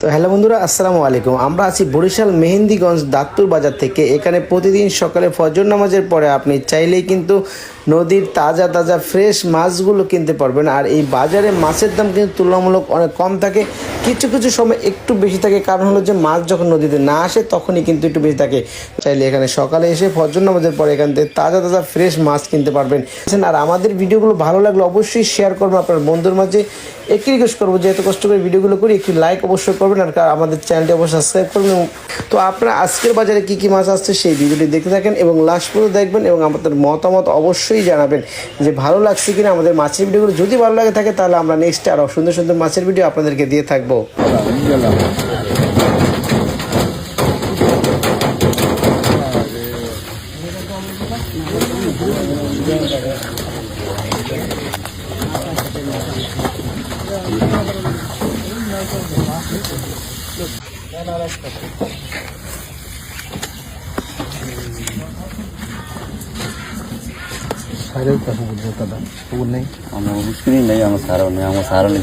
তো হ্যালো বন্ধুরা, আসসালামু আলাইকুম। আমরা আছি বরিশাল মেহেন্দিগঞ্জ দাত্তুর বাজার থেকে। এখানে প্রতিদিন সকালে ফজর নামাজের পরে আপনি চাইলেই কিন্তু নদীর তাজা তাজা ফ্রেশ মাছগুলো কিনতে পারবেন। আর এই বাজারে মাছের দাম কিন্তু তুলনামূলক অনেক কম থাকে। কিছু কিছু সময় একটু বেশি থাকে। কারণ হলো যে মাছ যখন নদীতে না আসে, তখনই কিন্তু একটু বেশি থাকে। চাইলে এখানে সকালে এসে ফজর নামাজের পরে এখান থেকে তাজা তাজা ফ্রেশ মাছ কিনতে পারবেন। আর আমাদের ভিডিওগুলো ভালো লাগলে অবশ্যই শেয়ার করবেন আপনার বন্ধুর মাঝে। একটি রিকোয়েস্ট করব যে এত কষ্ট করে ভিডিওগুলো করি, একটি লাইক অবশ্যই করবেন আর আমাদের চ্যানেলটি অবশ্যই সাবস্ক্রাইব করবেন। তো আপনারা আজকের বাজারে কি কি মাছ আসছে সেই ভিডিওটি দেখতে থাকেন এবং লাস্ট পর্যন্ত দেখবেন এবং আমাদের মতামত অবশ্যই জানাবেন যে ভালো লাগছে কিনা আমাদের মাছের ভিডিওগুলো। যদি ভালো লাগে থাকে, তাহলে আমরা নেক্সট আরও সুন্দর সুন্দর মাছের ভিডিও আপনাদেরকে দিয়ে থাকব। আমরা মুশকিলই নেই আমার সারও নেই আমার সারও নেই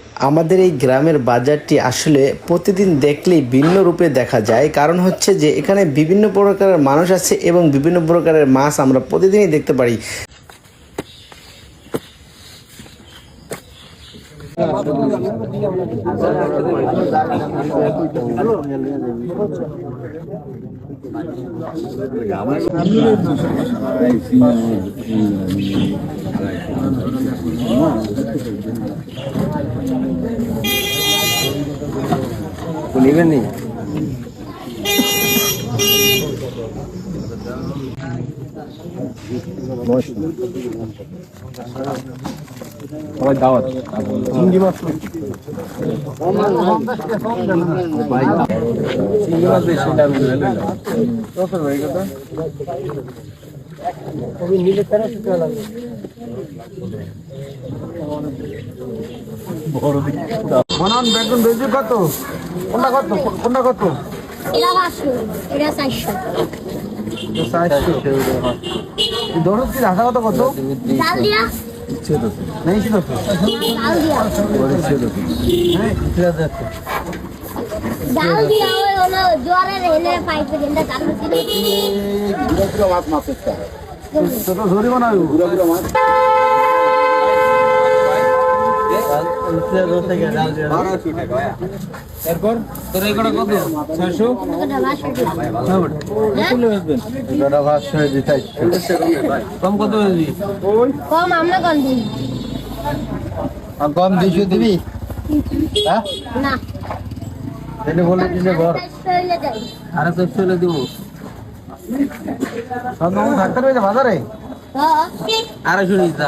আমাদের এই গ্রামের বাজারটি আসলে প্রতিদিন দেখলেই ভিন্ন রূপে দেখা যায়। কারণ হচ্ছে যে এখানে বিভিন্ন প্রকারের মানুষ আছে এবং বিভিন্ন প্রকারের মাছ আমরা প্রতিদিনই দেখতে পারি। নিবেন নি সবাই দাওয়াত। চিংড়ি মাছ চিংড়ি মাছ বেশি দাম কত ভাই কত বনান বেগুন বেজি কত? কোনটা কত? কোনটা কত? এটা পাঁচশো এটা চারশো। ধরো কি রাখা কত কত? ডাল দিয়া নেই ছিল তো? ডাল দিয়া হ্যাঁ ঠিক আছে ডাল দিয়া হলো জ্বরের হেলে পাইপে দিনটা চালু ছিল ছোট ধরিব না এরপর তোর এই কটা কত? ছয়শো? ওটা বাসা দিয়া। হ্যাঁ? কম কত কম আমরা কম দিই। কম দিবি? হ্যাঁ? না। এটা বলে দিলে ঘর আরে তো চলে দিব। সব থাকতে রয়েছে বাজারে? হ্যাঁ। আড়াইশো নিস না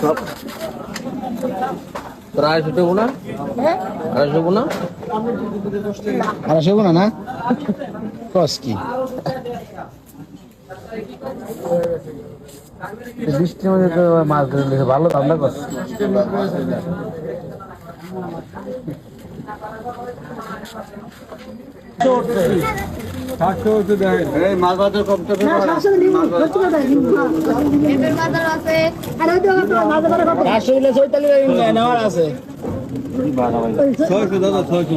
সব আড়াইশো না? আড়াইশো না না? কস কি? বৃষ্টির মধ্যে তো মাছ ধরে নিয়েছে ভালো নেওয়ার আছে। ছয়শো দাদা ছয়শো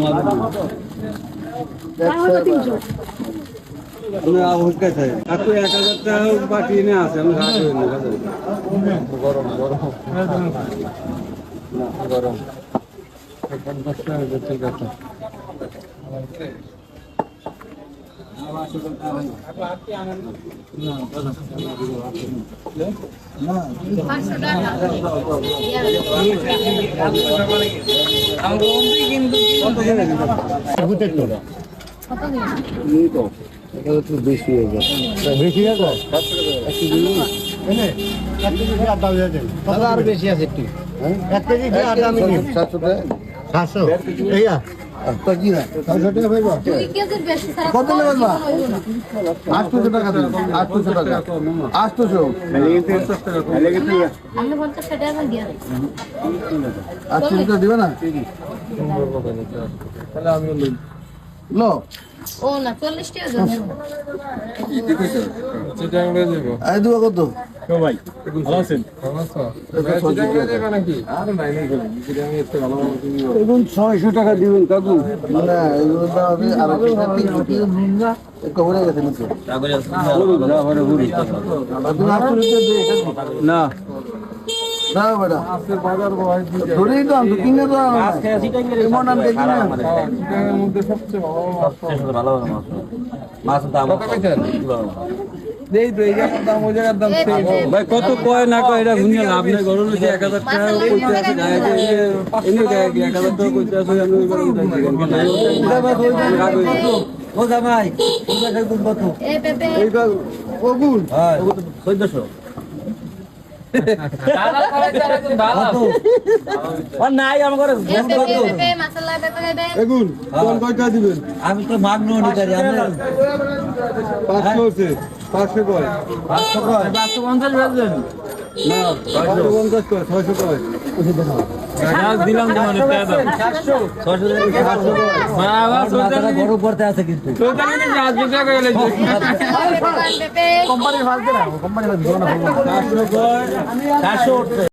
আমি আবহাওয়া খাই এক হাজার টাকা বাকি এনে আছে আমি হাট হই না গরম গরম গরম ঠিক আছে বেশি হয়ে গেছে। বেশি হয়ে দাদা আর বেশি আছে একটু। এক কেজি দিয়ে আটা আমি সাতশো সাতশো? এইয়া। কত। আটশোশো টাকা দিন টাকা। আটশোশো টাকা দিবে না? তাহলে আমি লই। লো। ও না চল্লিশ টাকা দেন চিটাং লয়ে যাব আই দেবো কত ভাই ভালো আছেন? ভালো আছো চিটাং লয়ে নাকি আর নাই নাই চিটাং এসে ভালো এখন 600 টাকা দিবেন কাকু। না এগুলো তো আমি আরও তিনশো কিলো নুন না একটু গেছে নিচে না। দাও বেটা। আজকে বাজার ভাই ধরেই দাম তো কিনে আজকে এমন দাম দেখি না? এর মধ্যে সবচেয়ে ভালো মাছ মাছ দাম ভাই কত কয় না কয় এটা ঘুরিয়ে লাভ নেই। গরম যে এক হাজার টাকা এক হাজার ও কত এই পেপে হ্যাঁ 1400 আমি তো মাগনো আমি পাঁচশো আছে পাঁচশো কয়। পাঁচশো কয় পাঁচশো পঞ্চাশ ছয়শো কয়? আছে কিন্তু। পেঁপে কোম্পানির